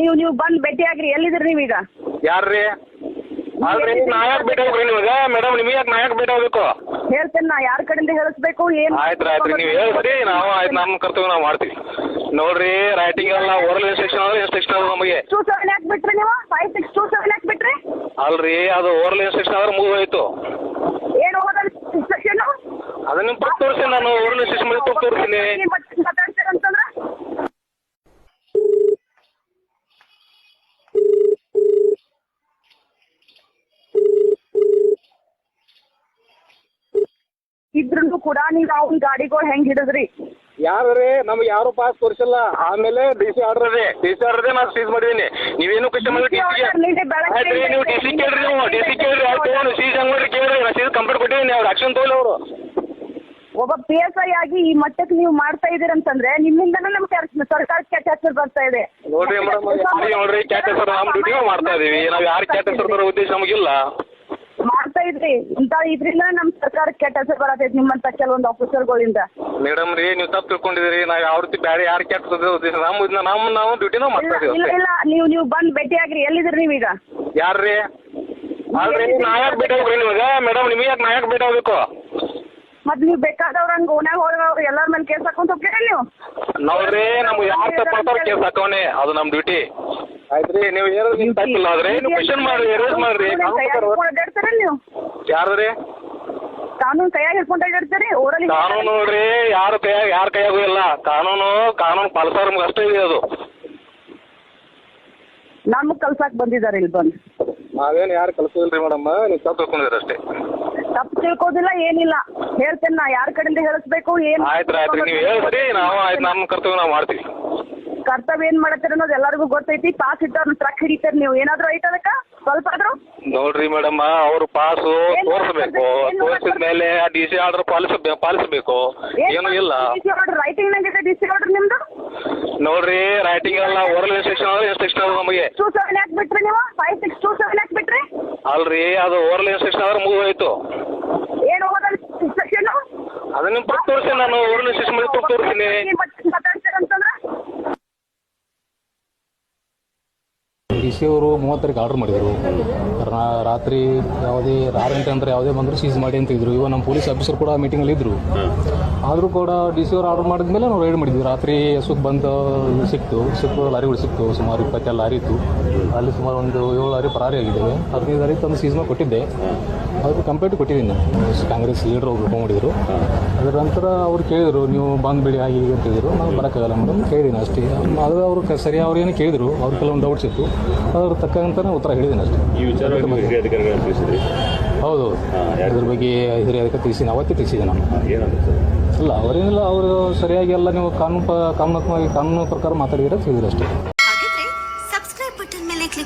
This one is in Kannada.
ನೀವು ನೀವು ಬಂದು ಭೇಟಿಯಾಗ್ರಿ ಎಲ್ಲಿದ್ರಿ ನೀವೀಗ ಯಾರ್ರಿ? ಅಲ್ರಿ ನಾ ಯಾಕೆ ಭೇಟಿ ಆಗ್ರಿ ನಿಮಗೆ? ಮೇಡಮ್ ನಿಮಗೆ ಯಾಕೆ ನಾ ಯಾಕೆ ಭೇಟಿ ಆಗ್ಬೇಕು? ಹೇಳ್ತೇನೆ ನಾ. ಯಾರ ಕಡೆಯಿಂದ ಹೇಳಿಸ್ಬೇಕು? ಏನ್ ಆಯ್ತು ನೀವು ಹೇಳ್ರಿ. ನಾವು ಆಯ್ತು ನಮ್ಮ ಕರ್ತವ್ಯ ನಾವು ಮಾಡ್ತೀವಿ. ನೋಡ್ರಿ ರೈಟಿಂಗ್ ಎಲ್ಲ ಓರಲ್ ಇನ್ಸ್ಟ್ರಕ್ಷನ್ ಆದ್ರೆ ಇನ್ಸ್ಟ್ರಕ್ಷನ್ ಆದ್ರೆ ನಮಗೆ. ಟೂ ಸೆವೆನ್ ಯಾಕೆ ಬಿಟ್ರಿ ನೀವು? ಫೈವ್ ಸಿಕ್ಸ್ ಟೂ ಸೆವೆನ್ ಯಾಕೆ ಬಿಟ್ರಿ? ಅಲ್ರಿ ಅದು ಓರಲ್ ಇನ್ಸ್ಟ್ರಕ್ಷನ್ ಆದ್ರೆ ಮುಗಿದೋಯ್ತು. ಏನು ಹೋಗೋದಲ್ಲ ಇನ್ಸ್ಟ್ರಕ್ಷನ್ ಅದನ್ನ ಕೊಟ್ಟು ತೋರಿಸಿ ನಾನು. ಓರಲ್ ಇನ್ಸ್ಟ್ರಕ್ಷನ್ ಮೇಲೆ ತೋರಿಸ್ತೀನಿ ಇದ್ರೂ ಕೂಡ ನೀವ್ ಅವ್ನ ಗಾಡಿಗಳು ಹೆಂಗ್ ಹಿಡಿದ್ರಿ? ಯಾರು ರೀ ನಮ್ಗೆ ಯಾರು ಪಾಸ್ ತೋರಿಸಿಲ್ಲ ಆಮೇಲೆ ಡಿ ಸಿ ಆರ್ಡರ್ ಅದೇ ಡಿ ಸಿ ಆರ್ಡರ್ ನಾನು ಸೀಸ್ ಮಾಡಿದೀನಿ. ನೀವೇನು ಕಷ್ಟ ಮಾಡಿ ನೀವು ಡಿ ಸಿ ಕೇಳ್ರಿ ನೀವು. ಡಿ ಸಿ ಕೇಳ್ರಿ ಅವ್ರು ತಗೊಂಡು ಸೀಸ್ ಹೆಂಗ್ ಮಾಡ್ರಿ ಕೇಳ್ರಿ. ನಾ ಸೀಸ್ ಕಂಪ್ಲೇಂಟ್ ಕೊಟ್ಟಿದ್ದೀನಿ ಅವ್ರು ಆಕ್ಷನ್ ತಗೊಳ್ಳಿ ಅವರು. ಒಬ್ಬ ಪಿ ಎಸ್ ಐ ಆಗಿ ಈ ಮಟ್ಟಕ್ಕೆ ನೀವು ಮಾಡ್ತಾ ಇದೀರಂತಂದ್ರೆ ನಿಮ್ಮಿಂದನೇ ನಮ್ ಸರ್ಕಾರಕ್ಕೆ ಕೆಟ್ಟ ಹೆಸರು ಬರ್ತಾ ಇದೆ. ನೋಡ್ರಿ ಮೇಡಮ್ ನೋಡ್ರಿ ಕೆಟ್ಟ ಹೆಸರು ನಮ್ಮ ಡ್ಯೂಟಿ ಮಾಡ್ತಾ ಇದೀವಿ. ನಾವು ಯಾರು ಕೆಟ್ಟ ಹೆಸರು ಬರೋ ಉದ್ದೇಶ ನಮಗಿಲ್ಲ. ಇದ್ರಿ ಇಂತ ಇದ್ರಿಂದ ನಮ್ ಸರ್ಕಾರ ಕೆಟ್ಟ ಹೆಸರು ಬರತೈತಿ ನಿಮ್ಮಂತ ಕೆಲವೊಂದು ಆಫೀಸರ್ಗಳಿಂದ ಮೇಡಮ್ ರೀ ನೀವು ತಪ್ಪು ತಿಳ್ಕೊಂಡಿದ್ರಿ ನಾವು ಯಾವ ರೀತಿ ಬೇರೆ ಯಾರು ಕೆಟ್ಟ ನಮ್ಮ ಇದನ್ನ ನಮ್ಮ ನಾವು ಡ್ಯೂಟಿ ನಾವು ಇಲ್ಲ ಮಾಡ್ತಾ ಇದೀವಿ ಇಲ್ಲ ಇಲ್ಲ ನೀವು ನೀವು ಬಂದ್ ಆಗ್ರಿ ಎಲ್ಲಿದ್ರಿ ನೀವೀಗ? ಯಾರ್ರಿ ಅಲ್ರಿ ನಾ ಯಾಕೆ ಭೇಟಿ ಆಗ್ರಿ ನಿಮಗೆ? ಮೇಡಮ್ ನಿಮಗೆ ಯಾಕೆ ನಾ ಯಾಕೆ ಭೇಟಿ ಆಗ್ಬೇಕು? ಮತ್ ನೀವು ಬೇಕಾದವ್ರ ಹಂಗ ಓನ್ಯಾಗ ಹೋದವ್ರು ಎಲ್ಲಾರ ಮೇಲೆ ಕೇಸ್ ಹಾಕೊಂತ ಹೋಗ್ತೀರಿ ನೀವು? ನೋಡ್ರಿ ನಮ್ಗೆ ಯಾರು ತಪ್ಪಾಡ್ತಾರ ಕೇಸ್ ಹಾಕೋನೆ ಅದು ನಮ್ಮ ಡ್ಯೂಟಿ ಆಯ್ತ್ರಿ ನೀವು ಏನಾದ್ರು ತಪ್ಪಿಲ್ಲ ಆದ್ರೆ ನೀವು ಕ್ವಶನ್ ಮಾಡ್ರಿ ಎರೇಸ್ ಮಾಡ್ರಿ. ಅಡ್ಡಾಡ್ತೀರಿ ನೀವು? ಯಾರ್ದ್ರಿ? ಕಾನೂನು ಕೈಯಾಗ ಹಿಡ್ಕೊಂಡು ಕಾನೂನು ನೋಡ್ರಿ ಯಾರ ಕೈಯಾಗ ಯಾರ ಕೈಯಾಗೂ ಇಲ್ಲ ಕಾನೂನು ಕಾನೂನು ಪಾಲಿಸೋರ್ ನಮ್ಗೆ ಅಷ್ಟೇ ಇದೆ ಅದು. ನಮ್ಗ್ ಕಲ್ಸಾಕ್ ಬಂದಿದ್ದಾರೆ ಇಲ್ಲಿ ಬಂದು. ನಾವೇನು ಯಾರು ಕಲ್ಸಿಲ್ರಿ ಮೇಡಮ್? ನೀವು ತಪ್ಪು ತಿಳ್ಕೊಂಡಿದ್ದೀರಿ ಅಷ್ಟೇ. ತಪ್ಪು ತಿಳ್ಕೋದಿಲ್ಲ ಏನಿಲ್ಲ. ಹೇಳ್ತೇನೆ ನಾ ಯಾರ ಕಡೆಯಿಂದ ಹೇಳಿಸ್ಬೇಕು ಏನ್ ಆಯ್ತು ಆಯ್ತು ನೀವು ಹೇಳ್ರಿ ನಾವು ಆಯ್ತು ನಮ್ಮ ಕರ್ತವ್ಯ ನಾವು ಮಾಡ್ತೀವಿ. ಕರ್ತವ್ಯ ಏನ್ ಮಾಡತ್ತೀರ ಅನ್ನೋದು ಎಲ್ಲರಿಗೂ ಗೊತ್ತೈತಿ. ಪಾಸ್ ಇದ್ದವ್ರನ್ನ ಟ್ರಕ್ ಹಿಡಿತಾರೆ ನೀವು. ಏನಾದ್ರೂ ಐತೆ ಅದಕ್ಕ ಸ್ವಲ್ಪ ಆದ್ರೂ? ನೋಡ್ರಿ ಮೇಡಮ್ ಅವ್ರು ಪಾಸು ತೋರಿಸಬೇಕು. ತೋರಿಸಿದ ಮೇಲೆ ಆ ಡಿ ಸಿ ಆರ್ಡರ್ ಪಾಲಿಸ ಪಾಲಿಸಬೇಕು. ಏನು ಇಲ್ಲ. ರೈಟಿಂಗ್ ನಂಗಿದೆ ಡಿ ಸಿ ಆರ್ಡರ್ ನಿಮ್ದು? ನೋಡ್ರಿ ರೈಟಿಂಗ್ ಎಲ್ಲ ಓರಲ್ ಇನ್ಸ್ಟ್ರಕ್ಷನ್ ಆದ್ರೆ ಇನ್ಸ್ಟ್ರಕ್ಷನ್ ಅದ ನಮಗೆ? ಟೂ ಸೆವೆನ್ ಯಾಕೆ ಬಿಟ್ರಿ ನೀವು? ಫೈವ್ ಸಿಕ್ಸ್ ಟೂ ಸೆವೆನ್ ಯಾಕೆ ಬಿಟ್ರಿ? ಅಲ್ರಿ ಅದು ಓರಲ್ ಇನ್ಸ್ಟ್ರಕ್ಷನ್ ಆದ್ರೆ ಮುಗಿದೋಯ್ತು. ಏನು ಹೋಗೋದಲ್ಲ ಇನ್ಸ್ಟ್ರಕ್ಷನ್ ಅದನ್ನ ನಿಮ್ಗೆ ತೋರಿಸಿ ನಾನು ಓರಲ್ ಇನ್ಸ್ಟ್ರಕ್ಷನ್ ತೋರಿಸ್ತೀನಿ ಮಾತಾಡ್ತೀರಂತಂದ್ರೆ ಡಿ ಸಿ ಅವರು ಮೂವತ್ತರಿಗೆ ಆರ್ಡರ್ ಮಾಡಿದರು. ರಾತ್ರಿ ಯಾವುದೇ ಆರು ಗಂಟೆ ನಂತರ ಯಾವುದೇ ಬಂದರೂ ಸೀಸ್ ಮಾಡಿ ಅಂತ ಇದ್ರು. ಇವಾಗ ನಮ್ಮ ಪೊಲೀಸ್ ಆಫೀಸರ್ ಕೂಡ ಮೀಟಿಂಗಲ್ಲಿ ಇದ್ದರು ಆದರೂ ಕೂಡ ಡಿ ಸಿ ಅವರು ಆರ್ಡರ್ ಮಾಡಿದ್ಮೇಲೆ ನಾವು ರೈಡ್ ಮಾಡಿದ್ವಿ. ರಾತ್ರಿ ಹಸುಕ್ ಬಂದು ಸಿಕ್ತು. ಸಿಕ್ಕು ಲಾರಿಗಳು ಸಿಕ್ತು. ಸುಮಾರು ಇಪ್ಪತ್ತೆರಡು ಲಾರಿ ಇತ್ತು. ಅಲ್ಲಿ ಸುಮಾರು ಒಂದು ಏಳು ಲಾರಿ ಪರಾರಿ ಆಗಿದ್ದೇವೆ ಹದಿನೈದು ಲಾರಿ ತಂದು ಸೀಸನ್ ಕೊಟ್ಟಿದ್ದೆ. ಅದಕ್ಕೆ ಕಂಪ್ಲೇಂಟ್ ಕೊಟ್ಟಿದ್ದೀನಿ. ನಾನು ಕಾಂಗ್ರೆಸ್ ಲೀಡರ್ ಒಬ್ರು ಫೋನ್ ಮಾಡಿದರು. ಅದರ ನಂತರ ಅವ್ರು ಕೇಳಿದರು ನೀವು ಬಂದ್ಬಿಡಿ ಆಗಿ ಹೀಗೆ ಅಂತ ಹೇಳಿದರು. ನಾನು ಬರೋಕ್ಕಾಗಲ್ಲ ಮೇಡಮ್ ಕೇಳಿದ್ದೀನಿ ಅಷ್ಟೇ. ಅದು ಅವರು ಸರಿ ಅವ್ರು ಏನು ಕೇಳಿದರು. ಅವ್ರ ಕೆಲವೊಂದು ಡೌಟ್ಸ್ ಇತ್ತು. ಅದ್ರ ತಕ್ಕಂತ ಉತ್ತರ ಹೇಳಿದ್ದೀನಿ ಅಷ್ಟೇ. ಈ ವಿಚಾರ ಹೌದು ಇದ್ರ ಬಗ್ಗೆ ಹಿರಿಯ ಅದಕ್ಕೆ ತಿಳಿಸಿದ್ದೀನಿ. ಅವತ್ತೇ ತಿಳಿಸಿದ್ದೀನಿ ನಾನು. ಇಲ್ಲ ಅವರೇನಿಲ್ಲ. ಅವರು ಸರಿಯಾಗಿ ಎಲ್ಲ ನೀವು ಕಾನೂನು ಕಾನೂನು ಕಾನೂನಾತ್ಮಕವಾಗಿ ಕಾನೂನು ಪ್ರಕಾರ ಮಾತಾಡಿದ್ರೆ ತಿಳಿದ್ರೆ ಅಷ್ಟೇ ಹಾಗಿದ್ರೆ ಸಬ್ಸ್ಕ್ರೈಬ್ ಬಟನ್ ಮೇಲೆ ಕ್ಲಿಕ್